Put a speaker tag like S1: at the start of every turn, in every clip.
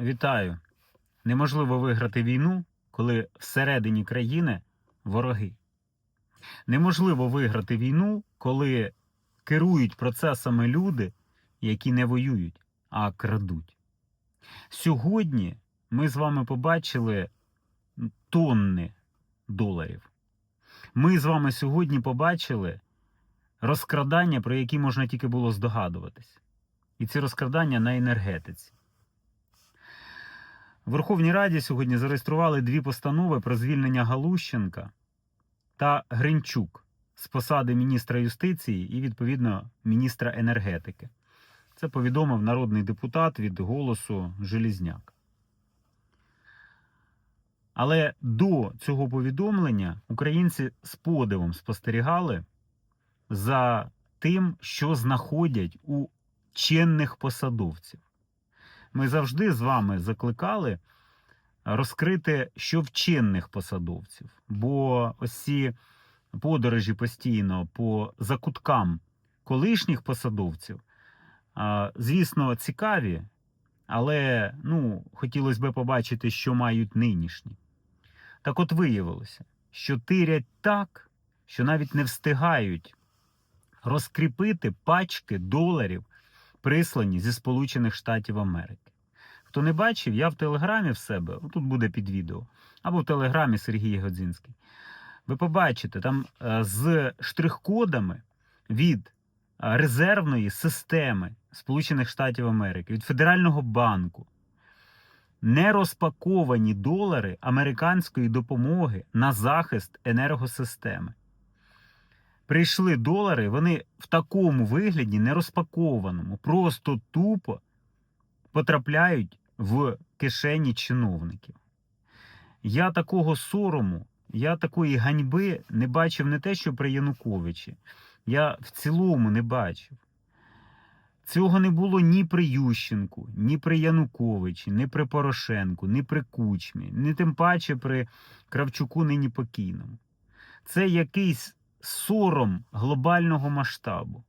S1: Вітаю. Неможливо виграти війну, коли всередині країни вороги. Неможливо виграти війну, коли керують процесами люди, які не воюють, а крадуть. Сьогодні ми з вами побачили тонни доларів. Ми з вами сьогодні побачили розкрадання, про які можна тільки було здогадуватись. І ці розкрадання на енергетиці. В Верховній Раді сьогодні зареєстрували дві постанови про звільнення Галущенка та Гринчук з посади міністра юстиції і, відповідно, міністра енергетики. Це повідомив народний депутат від голосу Желізняк. Але до цього повідомлення українці з подивом спостерігали за тим, що знаходять у чинних посадовців. Ми завжди з вами закликали розкрити, що в чинних посадовців, бо ось ці подорожі постійно по закуткам колишніх посадовців, звісно, цікаві, але ну, хотілося б побачити, що мають нинішні. Так от виявилося, що тирять так, що навіть не встигають розкріпити пачки доларів, прислані зі Сполучених Штатів Америки. Хто не бачив, я в телеграмі в себе, тут буде під відео, або в телеграмі Сергій Годзинський. Ви побачите там е, з штрих-кодами від е, резервної системи Сполучених Штатів Америки, від Федерального банку. Не розпаковані долари американської допомоги на захист енергосистеми. Прийшли долари, вони в такому вигляді не розпакованому, просто тупо потрапляють в кишені чиновників. Я такого сорому, я такої ганьби не бачив не те, що при Януковичі. Я в цілому не бачив. Цього не було ні при Ющенку, ні при Януковичі, ні при Порошенку, ні при Кучмі, ні тим паче при Кравчуку нині покійному. Це якийсь сором глобального масштабу.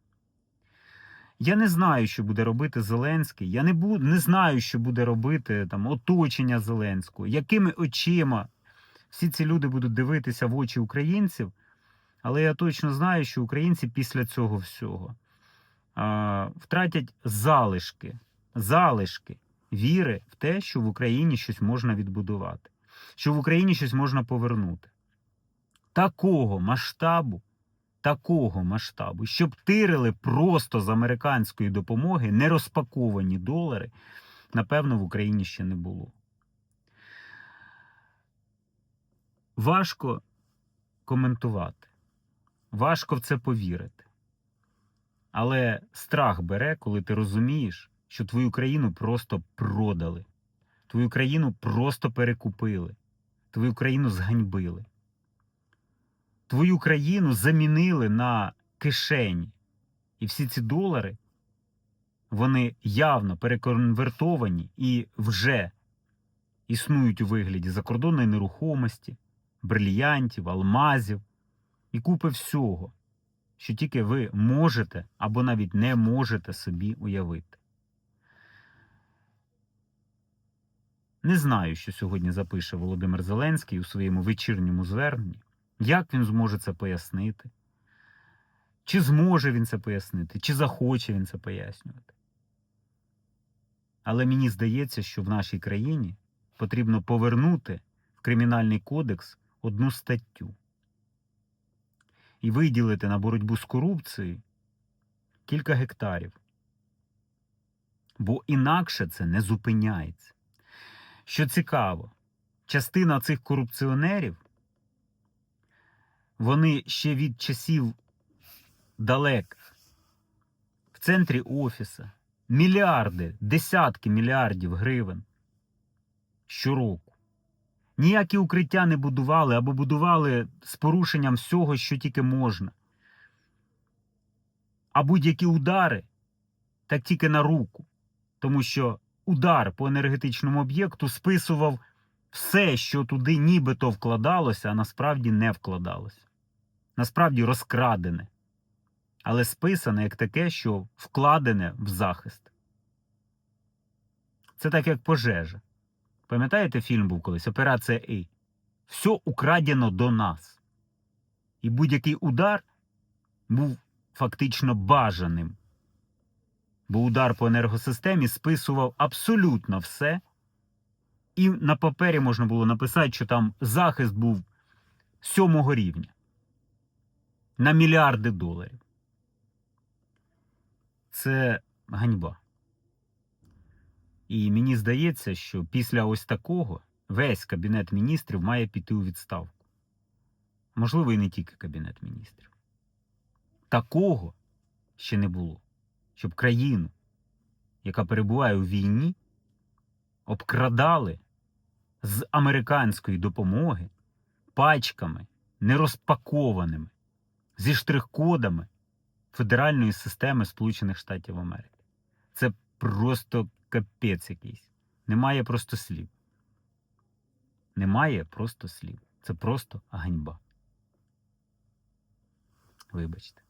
S1: Я не знаю, що буде робити Зеленський. Я не бу... не знаю, що буде робити там оточення Зеленського, якими очима всі ці люди будуть дивитися в очі українців. Але я точно знаю, що українці після цього всього а, втратять залишки, залишки віри в те, що в Україні щось можна відбудувати, що в Україні щось можна повернути. Такого масштабу такого масштабу, щоб тирили просто з американської допомоги нерозпаковані долари, напевно, в Україні ще не було. Важко коментувати, важко в це повірити. Але страх бере, коли ти розумієш, що твою країну просто продали, твою країну просто перекупили, твою країну зганьбили твою країну замінили на кишені. І всі ці долари, вони явно переконвертовані і вже існують у вигляді закордонної нерухомості, брильянтів, алмазів і купи всього, що тільки ви можете або навіть не можете собі уявити. Не знаю, що сьогодні запише Володимир Зеленський у своєму вечірньому зверненні. Як він зможе це пояснити? Чи зможе він це пояснити, чи захоче він це пояснювати? Але мені здається, що в нашій країні потрібно повернути в Кримінальний кодекс одну статтю і виділити на боротьбу з корупцією кілька гектарів. Бо інакше це не зупиняється. Що цікаво, частина цих корупціонерів вони ще від часів далеких в центрі офіса мільярди, десятки мільярдів гривень щороку. Ніякі укриття не будували або будували з порушенням всього, що тільки можна. А будь-які удари так тільки на руку. Тому що удар по енергетичному об'єкту списував все, що туди нібито вкладалося, а насправді не вкладалося насправді розкрадене, але списане як таке, що вкладене в захист. Це так як пожежа. Пам'ятаєте, фільм був колись Операція І. Все украдено до нас. І будь-який удар був фактично бажаним. Бо удар по енергосистемі списував абсолютно все. І на папері можна було написати, що там захист був сьомого рівня на мільярди доларів. Це ганьба. І мені здається, що після ось такого весь кабінет міністрів має піти у відставку. Можливо, і не тільки кабінет міністрів. Такого ще не було, щоб країну, яка перебуває у війні, обкрадали з американської допомоги пачками нерозпакованими зі штрих-кодами федеральної системи Сполучених Штатів Америки. Це просто капець якийсь. Немає просто слів. Немає просто слів. Це просто ганьба. Вибачте.